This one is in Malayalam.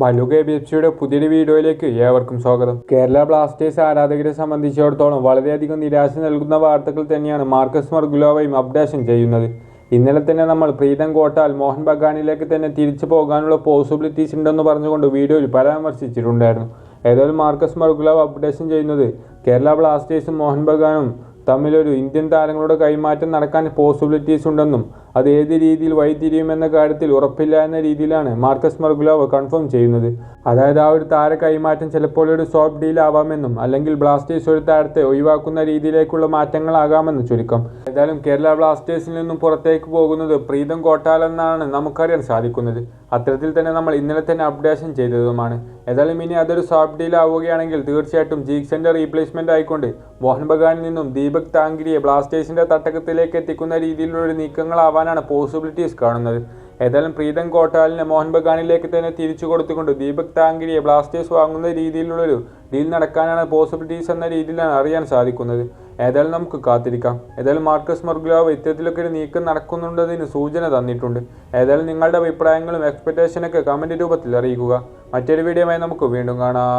ബലുഗ ബി എഫ് സിയുടെ പുതിയൊരു വീഡിയോയിലേക്ക് ഏവർക്കും സ്വാഗതം. കേരള ബ്ലാസ്റ്റേഴ്സ് ആരാധകരെ സംബന്ധിച്ചിടത്തോളം വളരെയധികം നിരാശ നൽകുന്ന വാർത്തകൾ തന്നെയാണ് മാർക്കസ് മർഗുലോവയും അപ്ഡേഷൻ ചെയ്യുന്നത്. ഇന്നലെ തന്നെ നമ്മൾ പ്രീതം കോട്ടാൽ മോഹൻ ബഗാനിലേക്ക് തന്നെ തിരിച്ചു പോകാനുള്ള പോസിബിലിറ്റീസ് ഉണ്ടെന്ന് പറഞ്ഞുകൊണ്ട് വീഡിയോയിൽ പരാമർശിച്ചിട്ടുണ്ടായിരുന്നു ഏതായാലും മാർക്കസ് മർഗുലോവ് അപ്ഡേഷൻ ചെയ്യുന്നത് കേരള ബ്ലാസ്റ്റേഴ്സും മോഹൻ ബഗാനും തമ്മിലൊരു ഇന്ത്യൻ താരങ്ങളുടെ കൈമാറ്റം നടക്കാൻ പോസിബിലിറ്റീസ് ഉണ്ടെന്നും അത് ഏത് രീതിയിൽ വഴിതിരിയുമെന്ന കാര്യത്തിൽ ഉറപ്പില്ല എന്ന രീതിയിലാണ് മാർക്കസ് മർഗുലാവ് കൺഫേം ചെയ്യുന്നത്. അതായത് ആ ഒരു താര കൈമാറ്റം ചിലപ്പോൾ ഒരു സോഫ്റ്റ് ഡീൽ ആവാമെന്നും അല്ലെങ്കിൽ ബ്ലാസ്റ്റേഴ്സ് ഒരു താരത്തെ ഒഴിവാക്കുന്ന രീതിയിലേക്കുള്ള മാറ്റങ്ങളാകാമെന്ന് ചുരുക്കം. ഏതായാലും കേരള ബ്ലാസ്റ്റേഴ്സിൽ നിന്നും പുറത്തേക്ക് പോകുന്നത് പ്രീതം കോട്ടാൽ എന്നാണ് നമുക്കറിയാൻ സാധിക്കുന്നത്. അത്തരത്തിൽ തന്നെ നമ്മൾ ഇന്നലെ തന്നെ അപ്ഡേഷൻ ചെയ്തതുമാണ്. ഏതായാലും ഇനി അതൊരു സോഫ്റ്റ് ഡീൽ ആവുകയാണെങ്കിൽ തീർച്ചയായിട്ടും ജീക്സന്റെ റീപ്ലേസ്മെന്റ് ആയിക്കൊണ്ട് മോഹൻ ബഗാനിൽ നിന്നും ദീപക് താങ്കിരിയെ ബ്ലാസ്റ്റേഴ്സിന്റെ തട്ടകത്തിലേക്ക് എത്തിക്കുന്ന രീതിയിലുള്ള ഒരു നീക്കങ്ങളാവാനാണ് പോസിബിലിറ്റീസ് കാണുന്നത്. ഏതായാലും പ്രീതം കോട്ടാലിനെ മോഹൻ ബഗാനിലേക്ക് തന്നെ തിരിച്ചു കൊടുത്തുകൊണ്ട് ദീപക് താങ്കിരിയെ ബ്ലാസ്റ്റേഴ്സ് വാങ്ങുന്ന രീതിയിലുള്ളൊരു ഡീൽ നടക്കാനാണ് പോസിബിലിറ്റീസ് എന്ന രീതിയിലാണ് അറിയാൻ സാധിക്കുന്നത്. ഏതായാലും നമുക്ക് കാത്തിരിക്കാം. ഏതായാലും മാർക്കസ് മർഗുലാവ് ഇത്തരത്തിലൊക്കെ ഒരു നീക്കം നടക്കുന്നുണ്ടതിന് സൂചന തന്നിട്ടുണ്ട്. ഏതായാലും നിങ്ങളുടെ അഭിപ്രായങ്ങളും എക്സ്പെക്റ്റേഷനൊക്കെ കമന്റ് രൂപത്തിൽ അറിയിക്കുക. മറ്റൊരു വീഡിയോയുമായി നമുക്ക് വീണ്ടും കാണാം.